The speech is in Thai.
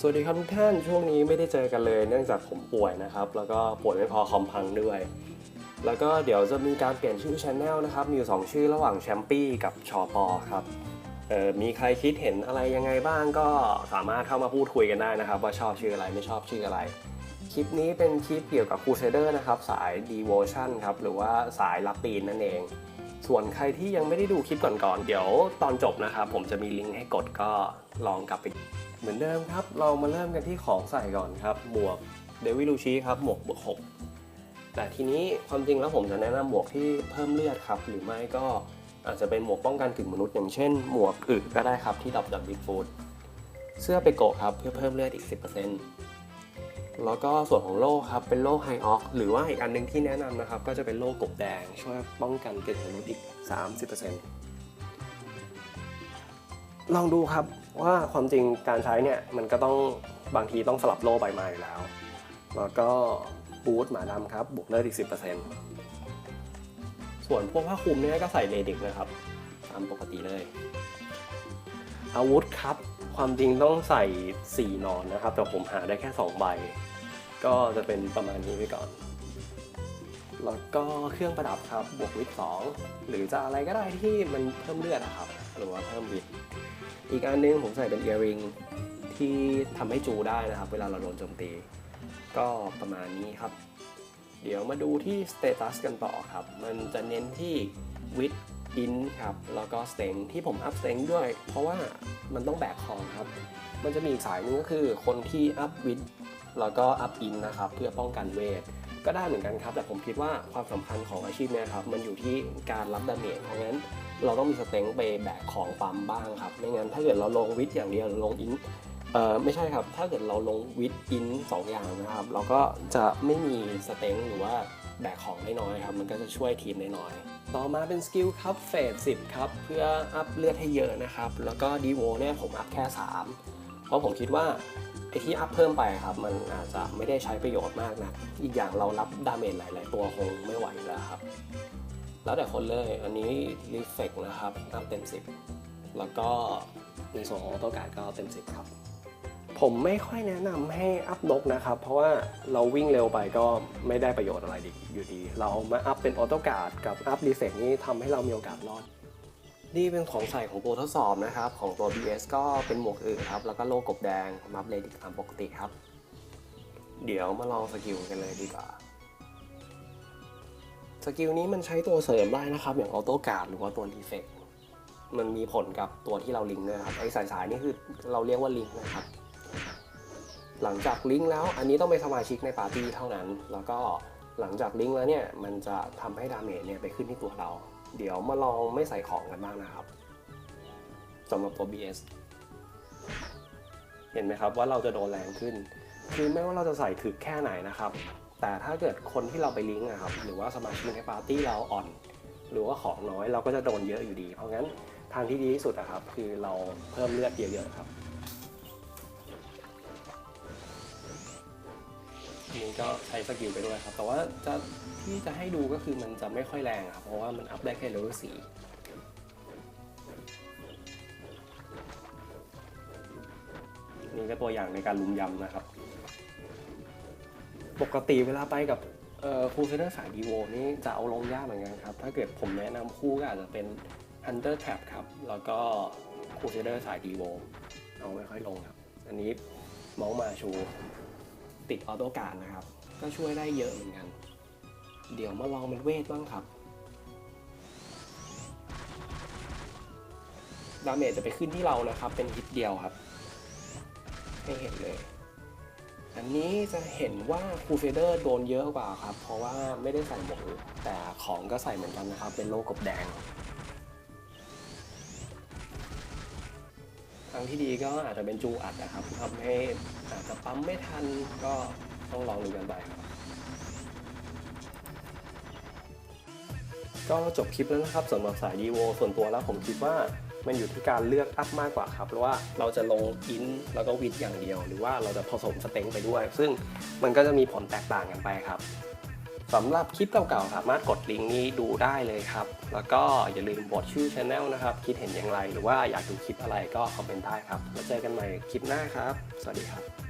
สวัสดีครับทุกท่านช่วงนี้ไม่ได้เจอกันเลย เนื่องจากผมป่วยนะครับ แล้วก็ป่วยไม่พอคอมพังด้วย แล้วก็เดี๋ยวจะมีการเปลี่ยนชื่อช anel นะครับ มีอยู่สองชื่อระหว่างแชมปี้กับชอปอครับเออมีใครคิดเห็นอะไรยังไงบ้างก็สามารถเข้ามาพูดคุยกันได้นะครับ ว่าชอบชื่ออะไรไม่ชอบชื่ออะไร คลิปนี้เป็นคลิปเกี่ยวกับ Crusader นะครับ สาย Devotion ครับหรือว่าสายรับตีนนั่นเอง ส่วนใครที่ยังไม่ได้ดูคลิปก่อนๆ เดี๋ยวตอนจบนะครับผมจะมีลิงก์ให้กดก็ลองกลับไป เหมือนเดิมครับ เรามาเริ่มกันที่ของใส่ก่อนครับหมวกเดวิลูชิครับหมวกบวกหกแต่ทีนี้ความจริงแล้วผมจะแนะนำหมวกที่เพิ่มเลือดครับ หรือไม่ก็อาจจะเป็นหมวกป้องกันกึ่งมนุษย์อย่างเช่น หมวกอึก็ได้ครับที่ดับดับบิ๊กฟูดเสื้อเปโกะครับเพื่อเพิ่มเลือดอีก 10% แล้วก็ส่วนของโล่ครับเป็นโล่ไฮออกหรือว่าอีกอันหนึงที่แนะนำนะครับ ก็จะเป็นโล่กบแดง ช่วยป้องกันเกึ่งมนุษย์อีก 30%ลองดูครับว่าความจริงการใช้เนี่ยมันก็ต้องบางทีต้องสลับโล่ใบมาอยู่แล้ว แล้วก็บูทหมาดำครับบวกเลือดอีก 10%ส่วนพวกผ้าคลุมเนี่ยก็ใส่เลดิกนะครับ ตามปกติเลย อาวุธครับ ความจริงต้องใส่ 4 นอนนะครับ แต่ผมหาได้แค่ 2 ใบ ก็จะเป็นประมาณนี้ไปก่อน แล้วก็เครื่องประดับครับ บวกวิทสองหรือจะอะไรก็ได้ที่มันเพิ่มเลือดนะครับ หรือว่าเพิ่มวิทอีกอันนึงผมใส่เป็นเอียริงที่ทำให้จูได้นะครับ เวลาเราโดนโจมตี ก็ประมาณนี้ครับ เดี๋ยวมาดูที่สเตตัสกันต่อครับ มันจะเน้นที่วิด อินครับแล้วก็สเต็งที่ผมอัพสเต็งด้วย เพราะว่ามันต้องแบกของครับ มันจะมีอีกสายหนึงก็คือคนที่อัพวิดแล้วก็อัพอินนะครับเพื่อป้องกันเวทก็ได้เหมือนกันครับ แต่ผมคิดว่าความสำคัญของอาชีพนี่ครับ มันอยู่ที่การรับดาเมจเพราะงั้นเราต้องมีสเต็งไปแบกของปั๊มบ้างครับ ไม่งั้นถ้าเกิดเราลงวิทย์อย่างเดียวลงอิน เอ่อไม่ใช่ครับ ถ้าเกิดเราลงวิทย์อินสองอย่างนะครับ เราก็จะไม่มีสเต็งหรือว่าแบกของได้น้อยครับ มันก็จะช่วยทีมได้น้อย ต่อมาเป็นสกิลครับเฟสสิบครับ เพื่ออัพเลือดให้เยอะนะครับ แล้วก็ดีโวเนี่ยผมอัพแค่ 3 เพราะผมคิดว่าไอที่อัพเพิ่มไปครับ มันอาจจะไม่ได้ใช้ประโยชน์มากนะ อีกอย่างเรารับดาเมจหลาย ๆ ตัวคงไม่ไหวแล้วครับ แล้วแต่คนเลย อันนี้รีเฟกนะครับอัพเต็ม 10 แล้วก็ในส่วนของออโต้การ์ดก็เต็ม 10 ครับ ผมไม่ค่อยแนะนำให้อัพนกนะครับ เพราะว่าเราวิ่งเร็วไปก็ไม่ได้ประโยชน์อะไรดีอยู่ดี เรามาอัพเป็นออโต้การ์ดกับอัพรีเฟกนี่ทำให้เรามีโอกาสรอด นี่เป็นของใส่ของตัวทดสอบนะครับ ของตัว BS ก็เป็นหมวกอื่นครับ แล้วก็โลกบแดงมัฟเลดิกตามปกติครับ เดี๋ยวมาลองสกิลกันเลยดีกว่าสกิลนี้มันใช้ตัวเสริมได้นะครับ อย่างออโต้การ์ดหรือว่าตัวดีเฟกมันมีผลกับตัวที่เราลิงก์ด้วยครับไอ้สายสายๆนี่คือเราเรียกว่าลิงก์นะครับ หลังจากลิงก์แล้วอันนี้ต้องเป็นสมาชิกในปาร์ตี้เท่านั้น แล้วก็หลังจากลิงก์แล้วเนี่ยมันจะทำให้ดาเมจเนี่ยไปขึ้นที่ตัวเรา เดี๋ยวมาลองไม่ใส่ของกันบ้างนะครับสำหรับตัว BS เห็นไหมครับว่าเราจะโดนแรงขึ้น คือไม่ว่าเราจะใส่ถึกแค่ไหนนะครับ แต่ถ้าเกิดคนที่เราไปลิงก์อะครับหรือว่าสมาชิกในปาร์ตี้เราอ่อน หรือว่าของน้อยเราก็จะโดนเยอะอยู่ดี เพราะงั้นทางที่ดีที่สุดอะครับคือเราเพิ่มเลือดเยอะๆครับ นี้ก็ใช้สกิลไปด้วยครับ แต่ว่าจะที่จะให้ดูก็คือมันจะไม่ค่อยแรงครับ เพราะว่ามันอัพได้แค่เลเวลสี่นี่ก็ตัวอย่างในการลุมยำนะครับ ปกติเวลาไปกับครูเซเดอร์สายดีโวนี่จะเอาลงยากเหมือนกันครับ ถ้าเกิดผมแนะนำคู่ก็อาจจะเป็น Hunter Trap ครับ แล้วก็ครูเซเดอร์สายดีโวเอาไม่ค่อยลงครับ อันนี้เมาส์มาชู ติดออโต้การดนะครับ ก็ช่วยได้เยอะเหมือนกัน เดี๋ยวมาลองเป็นเวทบ้างครับดาเมจจะไปขึ้นที่เรานะครับ เป็นฮิตเดียวครับ ให้เห็นเลย อันนี้จะเห็นว่าคูเฟเดอร์โดนเยอะกว่าครับ เพราะว่าไม่ได้ใส่หมวกแต่ของก็ใส่เหมือนกันนะครับ เป็นโลกบแดง ที่ดีก็อาจจะเป็นจูอัดนะครับทำให้อาจจะปั๊มไม่ทันก็ต้องลองดูกันไปครับก็จบคลิปแล้วนะครับสำหรับสายดีโวส่วนตัวแล้วผมคิดว่ามันอยู่ที่การเลือกอัพมากกว่าครับเพราะว่าเราจะลงอินแล้วก็วิดอย่างเดียว หรือว่าเราจะผสมสเต็งไปด้วย ซึ่งมันก็จะมีผลแตกต่างกันไปครับ สำหรับคลิปเก่าๆ สามารถกดลิงก์นี้ดูได้เลยครับ แล้วก็อย่าลืมบอกชื่อช anel นะครับ คิดเห็นอย่างไร หรือว่าอยากดูคลิปอะไรก็คอมเมนต์ได้ครับ แล้วเจอกันใหม่คลิปหน้าครับ สวัสดีครับ